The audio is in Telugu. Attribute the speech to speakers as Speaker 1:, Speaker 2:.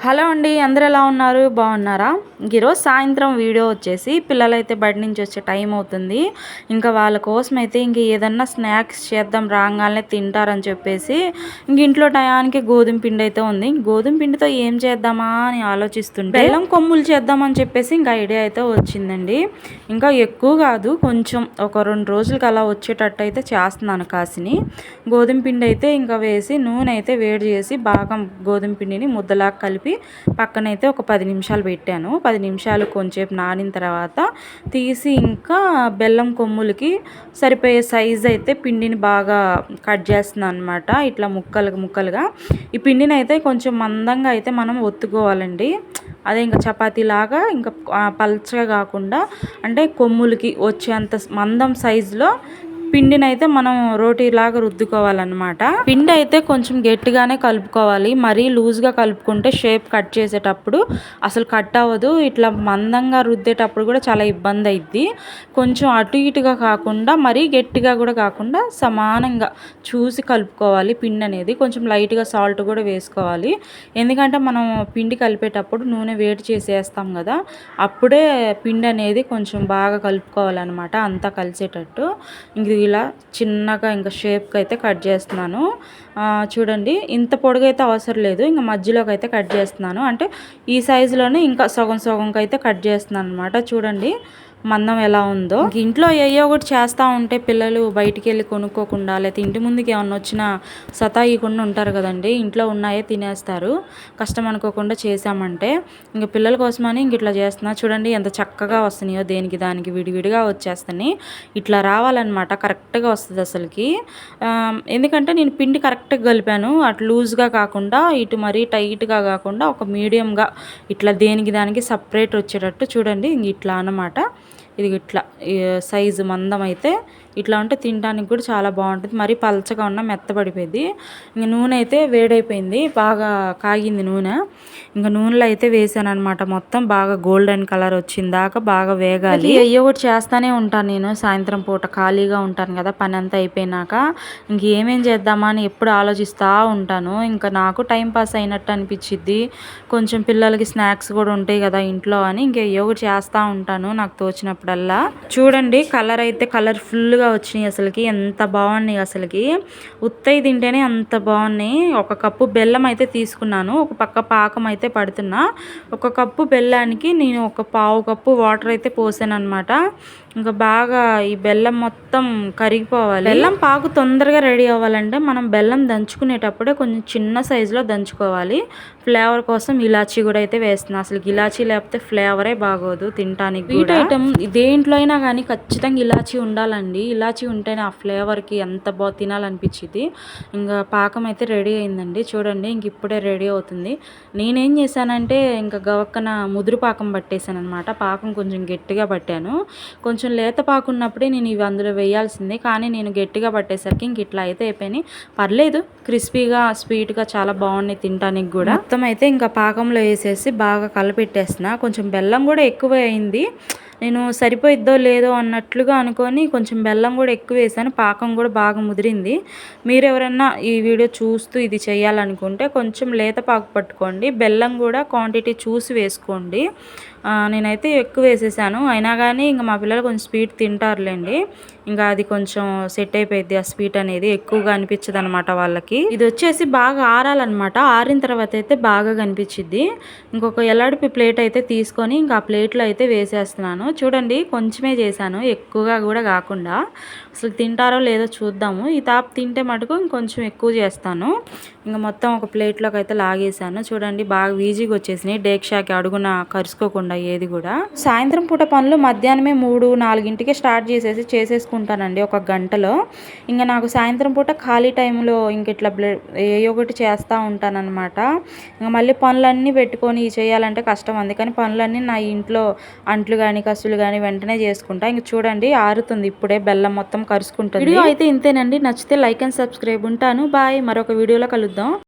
Speaker 1: హలో అండి అందరు ఎలా ఉన్నారు? బాగున్నారా? ఈరోజు సాయంత్రం వీడియో వచ్చేసి పిల్లలైతే బడి నుంచి వచ్చే టైం అవుతుంది. ఇంకా వాళ్ళ కోసం అయితే ఇంక ఏదన్నా స్నాక్స్ చేద్దాం రాగానే తింటారని చెప్పేసి ఇంక ఇంట్లో టయానికి గోధుమ పిండి అయితే ఉంది. గోధుమ పిండితో ఏం చేద్దామా అని ఆలోచిస్తుంటే బెల్లం కొమ్ములు చేద్దామని చెప్పేసి ఇంకా ఐడియా అయితే వచ్చిందండి. ఇంకా ఎక్కువ కాదు కొంచెం ఒక రెండు రోజులకి అలా వచ్చేటట్టు అయితే చేస్తున్నాను కాసిని. గోధుమ పిండి అయితే ఇంకా వేసి నూనె అయితే వేడి చేసి బాగా గోధుమ పిండిని ముద్దలాగా కలిపి కలిపి పక్కనైతే ఒక పది నిమిషాలు పెట్టాను. పది నిమిషాలు కొంచెంసేపు నానిన తర్వాత తీసి ఇంకా బెల్లం కొమ్ములకి సరిపోయే సైజ్ అయితే పిండిని బాగా కట్ చేస్తున్నాను అనమాట ఇట్లా ముక్కలు ముక్కలుగా. ఈ పిండిని అయితే కొంచెం మందంగా అయితే మనం ఒత్తుకోవాలండి. అదే ఇంకా చపాతీ లాగా ఇంకా పల్చగా కాకుండా అంటే కొమ్ములకి వచ్చేంత మందం సైజులో పిండిని అయితే మనం రోటీలాగా రుద్దుకోవాలన్నమాట. పిండి అయితే కొంచెం గట్టిగానే కలుపుకోవాలి. మరీ లూజ్గా కలుపుకుంటే షేప్ కట్ చేసేటప్పుడు అసలు కట్ అవ్వదు. ఇట్లా మందంగా రుద్దేటప్పుడు కూడా చాలా ఇబ్బంది అయింది కొంచెం అటు ఇటుగా కాకుండా మరీ గట్టిగా కూడా కాకుండా సమానంగా చూసి కలుపుకోవాలి పిండి అనేది. కొంచెం లైట్గా సాల్ట్ కూడా వేసుకోవాలి. ఎందుకంటే మనం పిండి కలిపేటప్పుడు నూనె వేడి చేసేస్తాం కదా అప్పుడే పిండి అనేది కొంచెం బాగా కలుపుకోవాలన్నమాట అంతా కలిసేటట్టు. ఇంక ఇలా చిన్నగా ఇంకా షేప్కి అయితే కట్ చేస్తున్నాను. చూడండి ఇంత పొడుగైతే అవసరం లేదు. ఇంకా మధ్యలోకి అయితే కట్ చేస్తున్నాను. అంటే ఈ సైజులోనే ఇంకా సగం సగంకి అయితే కట్ చేస్తున్నాను అనమాట చూడండి. మందం ఎలా ఉందో. ఇంట్లో ఏయో ఒకటి చేస్తూ ఉంటే పిల్లలు బయటికి వెళ్ళి కొనుక్కోకుండా లేకపోతే ఇంటి ముందుకి ఏమన్నా వచ్చినా సతాయికుండా ఉంటారు కదండి. ఇంట్లో ఉన్నాయే తినేస్తారు. కష్టం అనుకోకుండా చేసామంటే ఇంక పిల్లల కోసమని ఇంక ఇట్లా చేస్తున్నా. చూడండి ఎంత చక్కగా వస్తున్నాయో దేనికి దానికి విడివిడిగా వచ్చేస్తాయి ఇట్లా రావాలన్నమాట కరెక్ట్గా వస్తుంది అసలుకి. ఎందుకంటే నేను పిండి కరెక్ట్గా కలిపాను. అటు లూజ్గా కాకుండా ఇటు మరీ టైట్గా కాకుండా ఒక మీడియంగా ఇట్లా దేనికి దానికి సపరేట్ వచ్చేటట్టు చూడండి ఇంక ఇట్లా అన్నమాట. ఇది ఇట్లా సైజు మందం అయితే ఇట్లా ఉంటే తినడానికి కూడా చాలా బాగుంటుంది. మరీ పలచగా ఉన్న మెత్తబడిపోయింది ఇంక నూనె అయితే వేడైపోయింది బాగా కాగింది నూనె. ఇంకా నూనెలో అయితే వేసాను అనమాట మొత్తం బాగా గోల్డెన్ కలర్ వచ్చిందాక బాగా వేగాలి. అయ్యో ఒకటి చేస్తానే ఉంటాను నేను. సాయంత్రం పూట ఖాళీగా ఉంటాను కదా పని అంతా అయిపోయినాక. ఇంక ఏమేం చేద్దామా అని ఎప్పుడు ఆలోచిస్తూ ఉంటాను. ఇంకా నాకు టైం పాస్ అయినట్టు అనిపించిద్ది. కొంచెం పిల్లలకి స్నాక్స్ కూడా ఉంటాయి కదా ఇంట్లో అని. ఇంక ఒకటి చేస్తూ ఉంటాను. నాకు తోచినప్పుడల్లా చూడండి కలర్ అయితే కలర్ఫుల్గా వచ్చినాయి అసలుకి. ఎంత బాగున్నాయి అసలుకి. ఉత్తయి తింటేనే అంత బాగున్నాయి. ఒక కప్పు బెల్లం అయితే తీసుకున్నాను. ఒక పక్క పాకం అయితే పడుతున్నా. ఒక కప్పు బెల్లానికి నేను ఒక పావు కప్పు వాటర్ అయితే పోసాను అనమాట ఇంకా బాగా ఈ బెల్లం మొత్తం కరిగిపోవాలి. బెల్లం పాకు తొందరగా రెడీ అవ్వాలంటే మనం బెల్లం దంచుకునేటప్పుడే కొంచెం చిన్న సైజులో దంచుకోవాలి. ఫ్లేవర్ కోసం ఇలాచీ కూడా అయితే వేస్తున్నాను అసలు ఇలాచీ లేకపోతే ఫ్లేవరే బాగోదు తినడానికి స్వీట్ ఐటమ్ దేంట్లో అయినా కానీ ఖచ్చితంగా ఇలాచీ ఉండాలండి. ఇలాచీ ఉంటేనే ఆ ఫ్లేవర్కి ఎంత బాగా తినాలనిపించింది ఇంకా పాకం అయితే రెడీ అయిందండి. చూడండి ఇంక ఇప్పుడే రెడీ అవుతుంది. నేనేం చేశానంటే ఇంకా గవక్కన ముదురు పాకం పట్టేశాను అనమాట పాకం కొంచెం గట్టిగా పట్టాను. కొంచెం కొంచెం లేత పాకు ఉన్నప్పుడే నేను ఇవి అందులో వేయాల్సిందే. కానీ నేను గట్టిగా పట్టేసరికి ఇంక ఇట్లా అయితే అయిపోయినాయి. పర్లేదు క్రిస్పీగా స్వీట్గా చాలా బాగున్నాయి తినడానికి కూడా. మొత్తం అయితే ఇంకా పాకంలో వేసేసి బాగా కలపెట్టేసిన కొంచెం బెల్లం కూడా ఎక్కువ అయింది. నేను సరిపోయిద్దో లేదో అన్నట్లుగా అనుకొని కొంచెం బెల్లం కూడా ఎక్కువ వేసాను. పాకం కూడా బాగా ముదిరింది. మీరు ఎవరన్నా ఈ వీడియో చూస్తూ ఇది చేయాలనుకుంటే కొంచెం లేత పాకు పట్టుకోండి. బెల్లం కూడా క్వాంటిటీ చూసి వేసుకోండి. నేనైతే ఎక్కువ వేసేసాను. అయినా కానీ ఇంకా మా పిల్లలు కొంచెం స్వీట్ తింటారులేండి. ఇంకా అది కొంచెం సెట్ అయిపోయింది ఆ స్వీట్ అనేది. ఎక్కువగా అనిపించదు అనమాట వాళ్ళకి. ఇది వచ్చేసి బాగా ఆరాలన్నమాట ఆరిన తర్వాత అయితే బాగా కనిపించింది ఇంకొక ఎల్లాడిపి ప్లేట్ అయితే తీసుకొని ఇంకా ఆ ప్లేట్లో అయితే వేసేస్తున్నాను. చూడండి కొంచెమే చేశాను. ఎక్కువగా కూడా కాకుండా. అసలు తింటారో లేదో చూద్దాము. ఈ తాప్ తింటే మటుకు ఇంకొంచెం ఎక్కువ చేస్తాను. ఇంకా మొత్తం ఒక ప్లేట్లోకి అయితే లాగేసాను చూడండి బాగా ఈజీగా వచ్చేసినాయి. డేక్షాకి అడుగున కరుసుకోకుండా ఏది కూడా. సాయంత్రం పూట పనులు మధ్యాహ్నమే మూడు నాలుగింటికి స్టార్ట్ చేసేసి చేసేసుకుంటానండి ఒక గంటలో. ఇంకా నాకు సాయంత్రం పూట ఖాళీ టైంలో ఇంక ఇట్లా ఏ ఒకటి చేస్తూ ఉంటానన్నమాట. ఇంకా మళ్ళీ పనులన్నీ పెట్టుకొని చేయాలంటే కష్టం. అందుకని పనులన్నీ నా ఇంట్లో అంట్లు కానీ కసులు కానీ వెంటనే చేసుకుంటా. ఇంక చూడండి ఆరుతుంది. ఇప్పుడే బెల్లం మొత్తం కరుసుకుంటుంది. వీడియో అయితే ఇంతేనండి. నచ్చితే లైక్ అండ్ సబ్స్క్రైబ్ ఉంటాను. బాయ్. మరొక వీడియోలో కలుద్దాం.